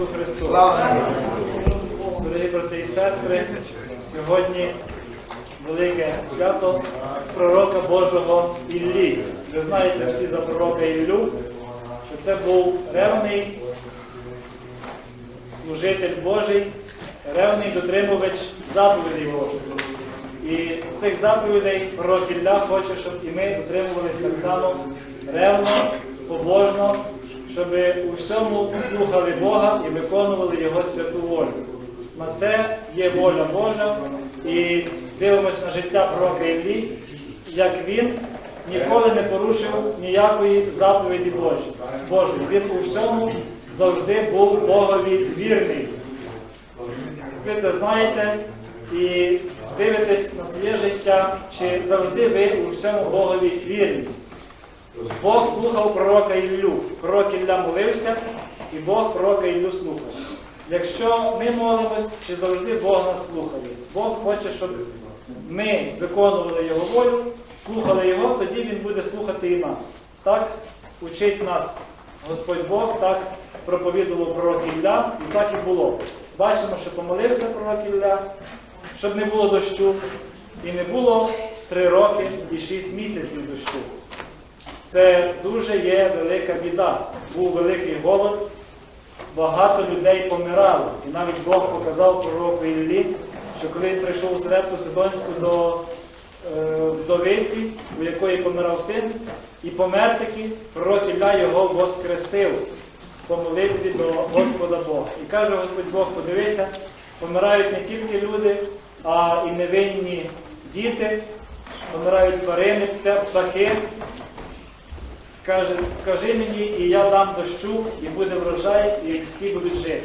Ісусу Христу! Дорогі брати і сестри, сьогодні велике свято пророка Божого Іллі. Ви знаєте всі за пророка Іллю, що це був ревний служитель Божий, ревний дотримувач заповідей Божих. І цих заповідей пророк Ілля хоче, щоб і ми дотримувалися так само ревно, побожно, щоб у всьому слухали Бога і виконували Його святу волю. На це є воля Божа. І дивимося на життя пророка Іллі, як він ніколи не порушив ніякої заповіді Божої. Божої. Він у всьому завжди був Богові вірний. Ви це знаєте і дивитесь на своє життя, чи завжди ви у всьому Богові вірні. Бог слухав пророка Іллю. Пророк Ілля молився, і Бог пророка Іллю слухав. Якщо ми молимось, чи завжди Бог нас слухає? Бог хоче, щоб ми виконували Його волю, слухали Його, тоді Він буде слухати і нас. Так учить нас Господь Бог, так проповідував пророк Ілля, і так і було. Бачимо, що помолився пророк Ілля, щоб не було дощу, і не було три роки і шість місяців дощу. Це дуже є велика біда. Був великий голод, багато людей помирало. І навіть Бог показав пророку Іллі, що коли він прийшов у Серепту Сидонську до е, вдовиці, у якої помирав син, і помер таки, пророк Ілля його воскресив по молитві до Господа Бога. І каже Господь Бог, подивися, помирають не тільки люди, а і невинні діти, помирають тварини, птахи. Скаже, скажи мені, і я дам дощу, і буде врожай, і всі будуть жити.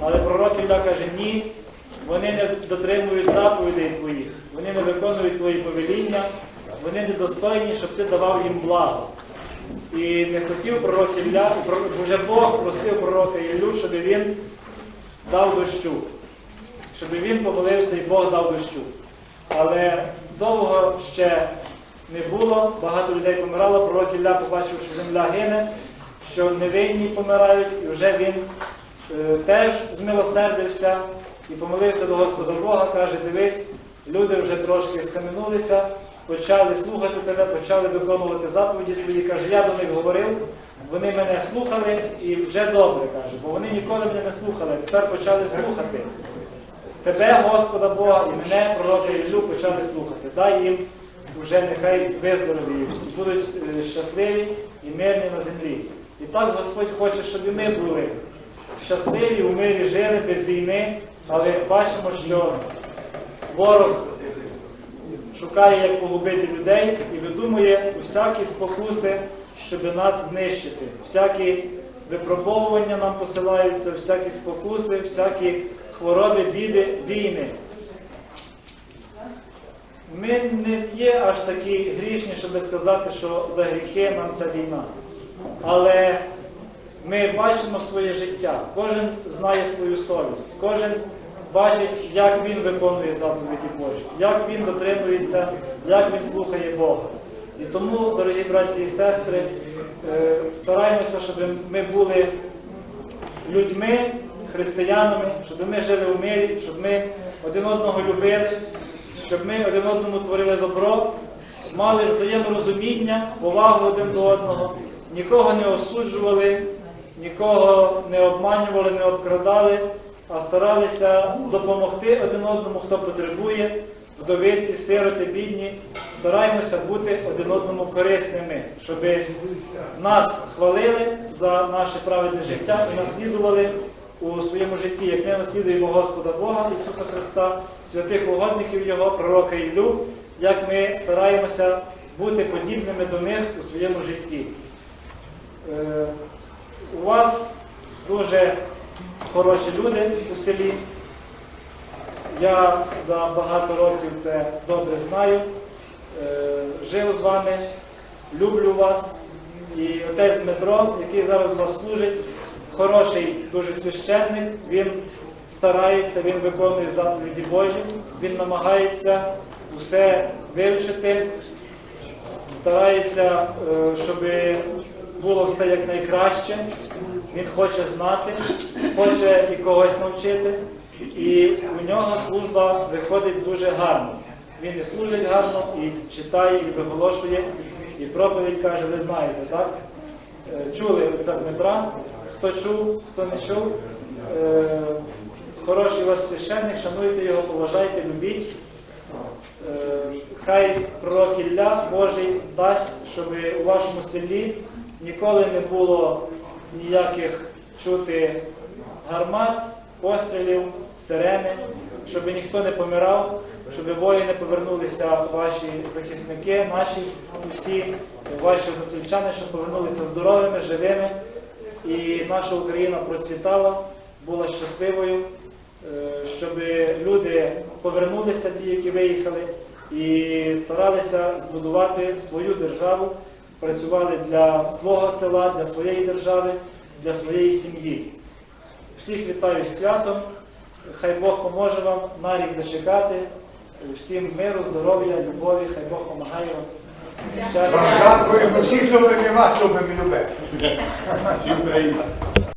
Але пророк Ілля каже, ні, вони не дотримують заповідей твоїх, вони не виконують твої повеління, вони недостойні, щоб ти давав їм благо. І не хотів пророк Ілля, вже Бог просив пророка Іллю, щоб він дав дощу, щоб він помолився і Бог дав дощу. Але довго ще не було, багато людей помирало, пророк Ілля побачив, що земля гине, що невинні помирають, і вже він е, теж змилосердився і помолився до Господа Бога, каже, дивись, люди вже трошки схаменулися, почали слухати тебе, почали виконувати заповіді твої. Каже, я до них говорив, вони мене слухали і вже добре каже, бо вони ніколи мене не слухали, тепер почали слухати. Тебе, Господа Бога, і мене, пророка Іллю, почали слухати. Дай їм вже нехай виздоровіють, будуть е, щасливі і мирні на землі. І так Господь хоче, щоб і ми були щасливі, у мирі жили без війни, але бачимо, що ворог шукає, як погубити людей і видумує усякі спокуси, щоб нас знищити. Всякі випробовування нам посилаються, всякі спокуси, всякі хвороби, біди, війни. Ми не є аж такі грішні, щоб сказати, що за гріхи нам ця війна. Але ми бачимо своє життя, кожен знає свою совість, кожен бачить, як він виконує заповіді Божі, як він дотримується, як він слухає Бога. І тому, дорогі браті і сестри, е, стараємося, щоб ми були людьми, християнами, щоб ми жили у мирі, щоб ми один одного любили, щоб ми один одному творили добро, мали взаєморозуміння, повагу один до одного, нікого не осуджували, нікого не обманювали, не обкрадали, а старалися допомогти один одному, хто потребує, вдовиці, сироти, бідні. Стараємося бути один одному корисними, щоб нас хвалили за наше праведне життя і наслідували у своєму житті, як ми наслідуємо Господа Бога Ісуса Христа, святих угодників Його, пророка Іллю, як ми стараємося бути подібними до них у своєму житті. Е, у вас дуже хороші люди у селі. Я за багато років це добре знаю. Е, Жив з вами, люблю вас. І отець Дмитро, який зараз у вас служить, хороший дуже священник, він старається, він виконує заповіді Божі, він намагається усе вивчити, старається, е, щоб було все як найкраще. він хоче знати, хоче і когось навчити. І у нього служба виходить дуже гарно. Він і служить гарно, і читає, і виголошує, і проповідь каже, ви знаєте, так? Е, Чули отця Дмитра, хто чув, хто не чув. Е, Хороший у вас священник, шануйте його, поважайте, любіть. Е, Хай пророк Ілля Божий дасть, щоб у вашому селі ніколи не було ніяких чути гармат, пострілів, сирени, щоб ніхто не помирав, щоб воїни повернулися, ваші захисники, наші усі, ваші односельчани, щоб повернулися здоровими, живими, і наша Україна процвітала, була щасливою, е, щоб люди повернулися, ті, які виїхали, і старалися збудувати свою державу, працювали для свого села, для своєї держави, для своєї сім'ї. Всіх вітаю святом. Хай Бог поможе вам на рік дочекати. Всім миру, здоров'я, любові, хай Бог допомагає вам. Дякуємо всіх, хто мене вас любимо і любимо. Всі українці.